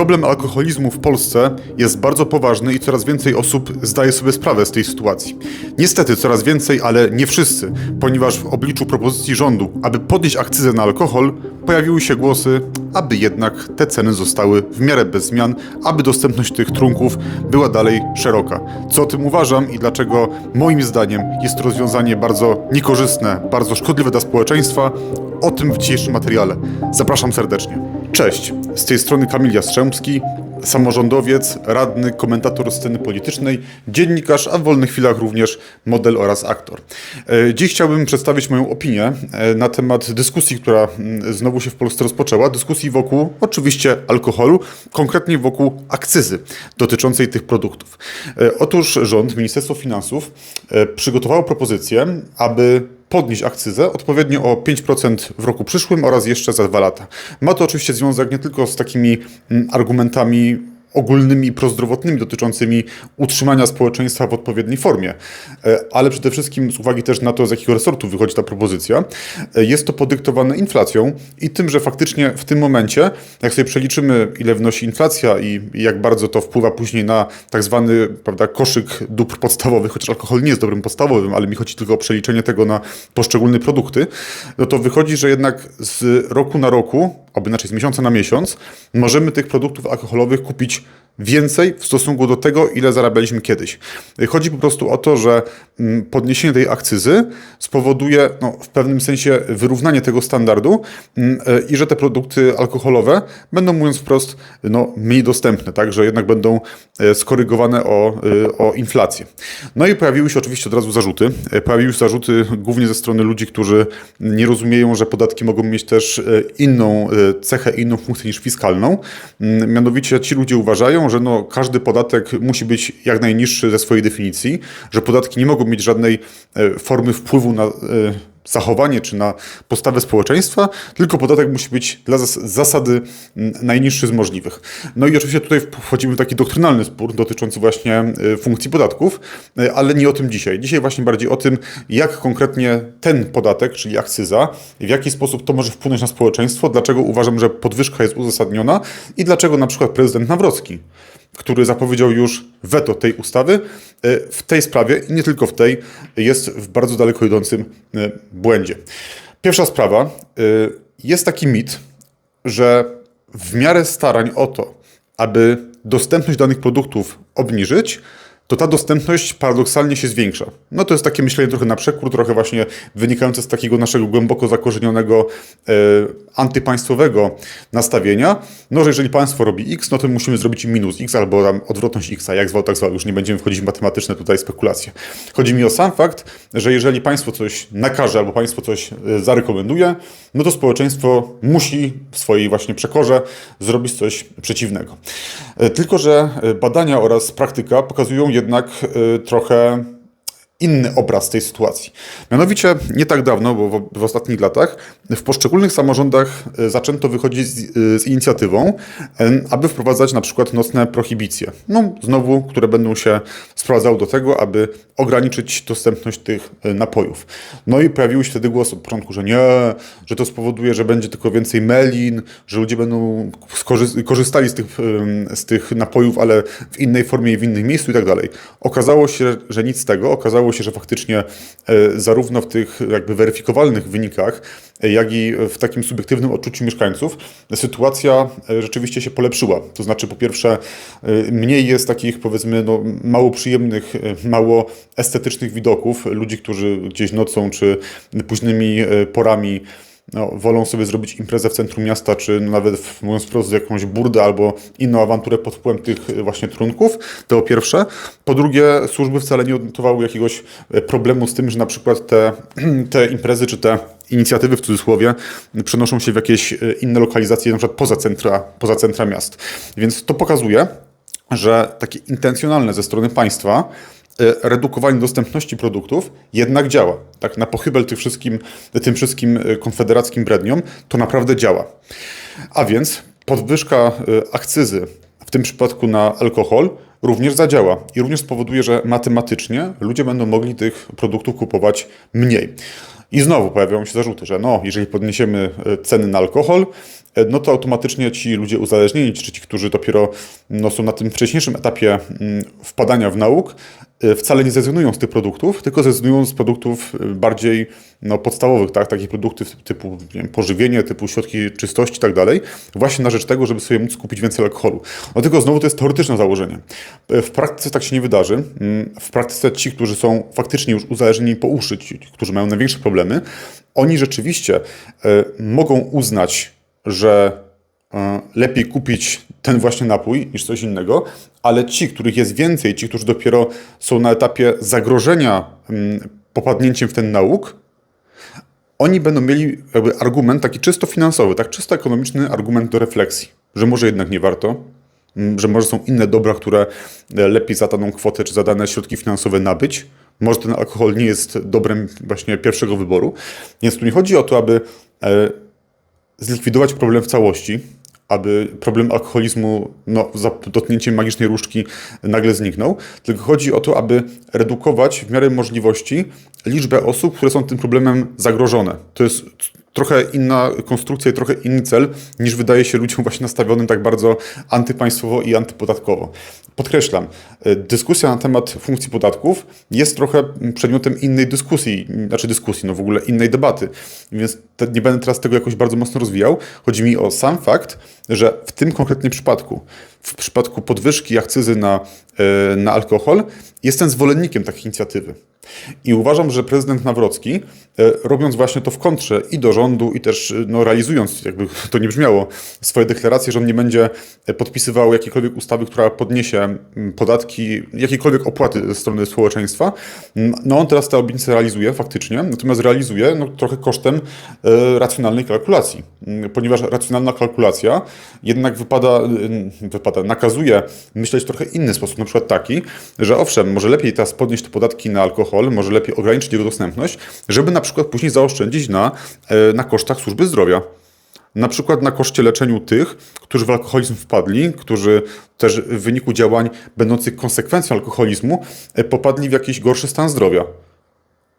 Problem alkoholizmu w Polsce jest bardzo poważny i coraz więcej osób zdaje sobie sprawę z tej sytuacji. Niestety coraz więcej, ale nie wszyscy, ponieważ w obliczu propozycji rządu, aby podnieść akcyzę na alkohol, pojawiły się głosy, aby jednak te ceny zostały w miarę bez zmian, aby dostępność tych trunków była dalej szeroka. Co o tym uważam i dlaczego moim zdaniem jest to rozwiązanie bardzo niekorzystne, bardzo szkodliwe dla społeczeństwa, o tym w dzisiejszym materiale. Zapraszam serdecznie. Cześć, z tej strony Kamil Jastrzębski, samorządowiec, radny, komentator sceny politycznej, dziennikarz, a w wolnych chwilach również model oraz aktor. E, Dziś chciałbym przedstawić moją opinię e, na temat dyskusji, która mm, znowu się w Polsce rozpoczęła. Dyskusji wokół oczywiście alkoholu, konkretnie wokół akcyzy dotyczącej tych produktów. E, Otóż rząd, Ministerstwo Finansów przygotowało propozycję, aby podnieść akcyzę odpowiednio o 5% w roku przyszłym oraz jeszcze za dwa lata. Ma to oczywiście związek nie tylko z takimi mm, argumentami ogólnymi i prozdrowotnymi dotyczącymi utrzymania społeczeństwa w odpowiedniej formie, e, ale przede wszystkim z uwagi też na to, z jakiego resortu wychodzi ta propozycja, e, jest to podyktowane inflacją i tym, że faktycznie w tym momencie, jak sobie przeliczymy, ile wnosi inflacja i jak bardzo to wpływa później na tak zwany prawda, koszyk dóbr podstawowych, chociaż alkohol nie jest dobrym podstawowym, ale mi chodzi tylko o przeliczenie tego na poszczególne produkty, no to wychodzi, że jednak z roku na roku, albo inaczej z miesiąca na miesiąc, możemy tych produktów alkoholowych kupić więcej w stosunku do tego, ile zarabialiśmy kiedyś. Chodzi po prostu o to, że mm, podniesienie tej akcyzy spowoduje no, w pewnym sensie wyrównanie tego standardu mm, e, i że te produkty alkoholowe będą, mówiąc wprost, no, mniej dostępne, tak, że jednak będą e, skorygowane o, e, o inflację. No i pojawiły się oczywiście od razu zarzuty. Pojawiły się zarzuty głównie ze strony ludzi, którzy nie rozumieją, że podatki mogą mieć też inną cechę, inną funkcję niż fiskalną. Mm, Mianowicie ci ludzie uważają, że no, każdy podatek musi być jak najniższy ze swojej definicji, że podatki nie mogą mieć żadnej e, formy wpływu na e, zachowanie czy na postawę społeczeństwa, tylko podatek musi być dla zas- zasady mm, najniższy z możliwych. No i oczywiście tutaj wchodzimy w taki doktrynalny spór dotyczący właśnie e, funkcji podatków, e, ale nie o tym dzisiaj. Dzisiaj właśnie bardziej o tym, jak konkretnie ten podatek, czyli akcyza, w jaki sposób to może wpłynąć na społeczeństwo, dlaczego uważam, że podwyżka jest uzasadniona i dlaczego na przykład prezydent Nawrocki który zapowiedział już weto tej ustawy, e, w tej sprawie nie tylko w tej, jest w bardzo daleko idącym e, błędzie. Pierwsza sprawa. e, Jest taki mit, że w miarę starań o to, aby dostępność danych produktów obniżyć, to ta dostępność paradoksalnie się zwiększa. No to jest takie myślenie trochę na przekór, trochę właśnie wynikające z takiego naszego głęboko zakorzenionego e, antypaństwowego nastawienia, no że jeżeli państwo robi x, no to musimy zrobić minus x albo tam odwrotność x, a jak zwał, tak zwał, już nie będziemy wchodzić w matematyczne tutaj spekulacje. Chodzi mi o sam fakt, że jeżeli państwo coś nakaże albo państwo coś e, zarekomenduje, no to społeczeństwo musi w swojej właśnie przekorze zrobić coś przeciwnego. E, Tylko, że e, badania oraz praktyka pokazują jednak e, trochę inny obraz tej sytuacji. Mianowicie nie tak dawno, bo w, w ostatnich latach w poszczególnych samorządach e, zaczęto wychodzić z, e, z inicjatywą, e, aby wprowadzać na przykład nocne prohibicje. No, znowu, które będą się sprowadzały do tego, aby ograniczyć dostępność tych napojów. No i pojawiły się wtedy głosy od początku, że nie, że to spowoduje, że będzie tylko więcej melin, że ludzie będą korzystali z tych, z tych napojów, ale w innej formie i w innym miejscu i tak dalej. Okazało się, że nic z tego. Okazało się, że faktycznie e, zarówno w tych jakby weryfikowalnych wynikach, e, jak i w takim subiektywnym odczuciu mieszkańców sytuacja e, rzeczywiście się polepszyła. To znaczy po pierwsze mniej jest takich powiedzmy no, mało przyjemnych, mało estetycznych widoków ludzi, którzy gdzieś nocą czy późnymi porami no, wolą sobie zrobić imprezę w centrum miasta, czy nawet, mówiąc wprost, jakąś burdę albo inną awanturę pod wpływem tych y, właśnie trunków, to po pierwsze. Po drugie, służby wcale nie odnotowały jakiegoś e, problemu z tym, że na przykład te, te imprezy, czy te inicjatywy w cudzysłowie przenoszą się w jakieś e, inne lokalizacje, na przykład poza centra, poza centra miast. Więc to pokazuje, że takie intencjonalne ze strony państwa redukowanie dostępności produktów jednak działa. Tak na pochybel tych wszystkim, tym wszystkim e, konfederackim bredniom to naprawdę działa. A więc podwyżka e, akcyzy, w tym przypadku na alkohol, również zadziała i również spowoduje, że matematycznie ludzie będą mogli tych produktów kupować mniej. I znowu pojawiają się zarzuty, że no, jeżeli podniesiemy e, ceny na alkohol, e, no to automatycznie ci ludzie uzależnieni, czy ci, którzy dopiero no, są na tym wcześniejszym etapie mm, wpadania w nauk, e, wcale nie zrezygnują z tych produktów, tylko zrezygnują z produktów e, bardziej no, podstawowych, tak? takich produktów typu wiem, pożywienie, typu środki czystości i tak dalej, właśnie na rzecz tego, żeby sobie móc kupić więcej alkoholu. No tylko znowu to jest teoretyczne założenie. W praktyce tak się nie wydarzy. Mm, w praktyce ci, którzy są faktycznie już uzależnieni po uszy, ci, którzy mają największe problemy, oni rzeczywiście mogą uznać, że e, lepiej kupić ten właśnie napój niż coś innego, ale ci, których jest więcej, ci, którzy dopiero są na etapie zagrożenia mm, popadnięciem w ten nauk, oni będą mieli jakby argument taki czysto finansowy, tak czysto ekonomiczny argument do refleksji, że może jednak nie warto, mm, że może są inne dobra, które e, lepiej za daną kwotę czy za dane środki finansowe nabyć. Może ten alkohol nie jest dobrem właśnie pierwszego wyboru. Więc tu nie chodzi o to, aby e, zlikwidować problem w całości, aby problem alkoholizmu no, za dotknięciem magicznej różdżki nagle zniknął, tylko chodzi o to, aby redukować w miarę możliwości liczbę osób, które są tym problemem zagrożone. To jest trochę inna konstrukcja i trochę inny cel, niż wydaje się ludziom właśnie nastawionym tak bardzo antypaństwowo i antypodatkowo. Podkreślam, e, dyskusja na temat funkcji podatków jest trochę przedmiotem innej dyskusji, znaczy dyskusji, no w ogóle innej debaty, więc nie będę teraz tego jakoś bardzo mocno rozwijał. Chodzi mi o sam fakt, że w tym konkretnym przypadku, w przypadku podwyżki akcyzy na, e, na alkohol, jestem zwolennikiem takiej inicjatywy. I uważam, że prezydent Nawrocki, e, robiąc właśnie to w kontrze i do rządu, i też e, no, realizując, jakby to nie brzmiało, swoje deklaracje, że on nie będzie podpisywał jakiejkolwiek ustawy, która podniesie podatki, jakiekolwiek opłaty ze strony społeczeństwa, no on teraz te obietnice realizuje faktycznie, natomiast realizuje no, trochę kosztem racjonalnej kalkulacji, ponieważ racjonalna kalkulacja jednak wypada, wypada, nakazuje myśleć w trochę inny sposób, na przykład taki, że owszem, może lepiej teraz podnieść te podatki na alkohol, może lepiej ograniczyć jego dostępność, żeby na przykład później zaoszczędzić na, e, na kosztach służby zdrowia. Na przykład na koszcie leczeniu tych, którzy w alkoholizm wpadli, którzy też w wyniku działań będących konsekwencją alkoholizmu e, popadli w jakiś gorszy stan zdrowia.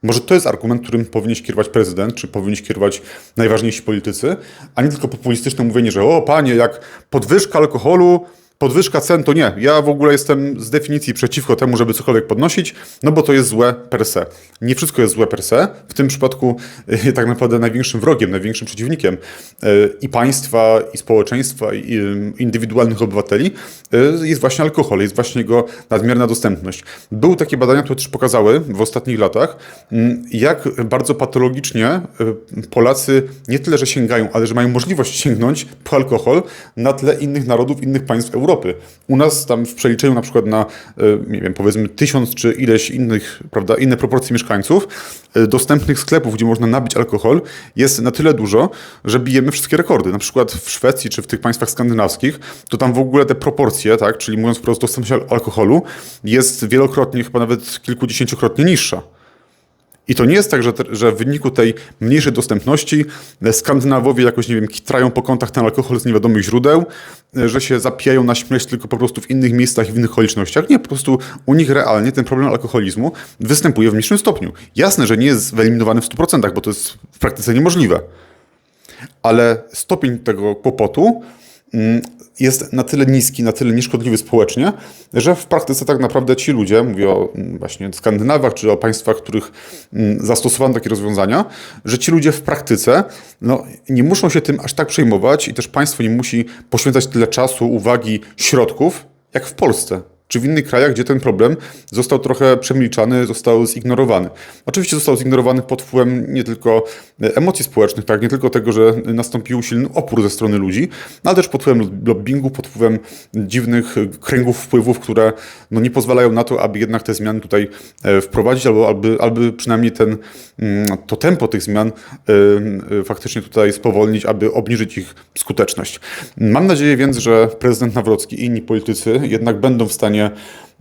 Może to jest argument, którym powinien kierować prezydent, czy powinni kierować najważniejsi politycy, a nie tylko populistyczne mówienie, że o panie, jak podwyżka alkoholu podwyżka cen to nie. Ja w ogóle jestem z definicji przeciwko temu, żeby cokolwiek podnosić, no bo to jest złe per se. Nie wszystko jest złe per se. W tym przypadku tak naprawdę największym wrogiem, największym przeciwnikiem y, i państwa, i społeczeństwa, i indywidualnych obywateli jest właśnie alkohol, jest właśnie jego nadmierna dostępność. Były takie badania, które też pokazały w ostatnich latach, jak bardzo patologicznie Polacy nie tyle, że sięgają, ale że mają możliwość sięgnąć po alkohol na tle innych narodów, innych państw Europy. Europy. U nas tam w przeliczeniu na przykład na, e, nie wiem, powiedzmy tysiąc czy ileś innych, prawda, inne proporcje mieszkańców, e, dostępnych sklepów, gdzie można nabyć alkohol, jest na tyle dużo, że bijemy wszystkie rekordy. Na przykład w Szwecji czy w tych państwach skandynawskich, to tam w ogóle te proporcje, tak, czyli mówiąc wprost, dostępność alkoholu jest wielokrotnie, chyba nawet kilkudziesięciokrotnie niższa. I to nie jest tak, że, że w wyniku tej mniejszej dostępności e, Skandynawowie jakoś, nie wiem, kitrają po kątach ten alkohol z niewiadomych źródeł, e, że się zapijają na śmierć tylko po prostu w innych miejscach i w innych okolicznościach. Nie, po prostu u nich realnie ten problem alkoholizmu występuje w mniejszym stopniu. Jasne, że nie jest wyeliminowany w 100%, bo to jest w praktyce niemożliwe. Ale stopień tego kłopotu mm, jest na tyle niski, na tyle nieszkodliwy społecznie, że w praktyce tak naprawdę ci ludzie, mówię o mm, właśnie Skandynawach czy o państwach, w których mm, zastosowano takie rozwiązania, że ci ludzie w praktyce no, nie muszą się tym aż tak przejmować i też państwo nie musi poświęcać tyle czasu, uwagi, środków, jak w Polsce czy w innych krajach, gdzie ten problem został trochę przemilczany, został zignorowany. Oczywiście został zignorowany pod wpływem nie tylko emocji społecznych, tak, nie tylko tego, że nastąpił silny opór ze strony ludzi, ale też pod wpływem lobbingu, pod wpływem dziwnych kręgów wpływów, które no, nie pozwalają na to, aby jednak te zmiany tutaj e, wprowadzić, albo, albo, albo przynajmniej ten, mm, to tempo tych zmian e, e, faktycznie tutaj spowolnić, aby obniżyć ich skuteczność. Mam nadzieję więc, że prezydent Nawrocki i inni politycy jednak będą w stanie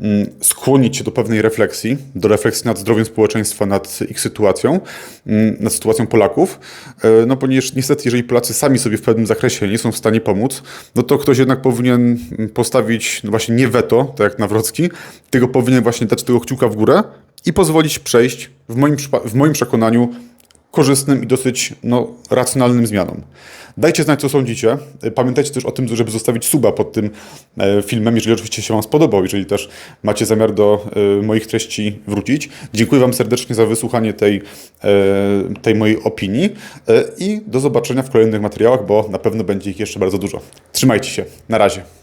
Mm, skłonić się do pewnej refleksji, do refleksji nad zdrowiem społeczeństwa, nad ich sytuacją, mm, nad sytuacją Polaków, e, no ponieważ niestety, jeżeli Polacy sami sobie w pewnym zakresie nie są w stanie pomóc, no to ktoś jednak powinien postawić no właśnie nie weto, tak jak Nawrocki, tylko powinien właśnie dać tego kciuka w górę i pozwolić przejść, w moim, w moim przekonaniu, korzystnym i dosyć no, racjonalnym zmianom. Dajcie znać, co sądzicie. Pamiętajcie też o tym, żeby zostawić suba pod tym e, filmem, jeżeli oczywiście się Wam spodobał, jeżeli też macie zamiar do e, moich treści wrócić. Dziękuję Wam serdecznie za wysłuchanie tej, e, tej mojej opinii i do zobaczenia w kolejnych materiałach, bo na pewno będzie ich jeszcze bardzo dużo. Trzymajcie się. Na razie.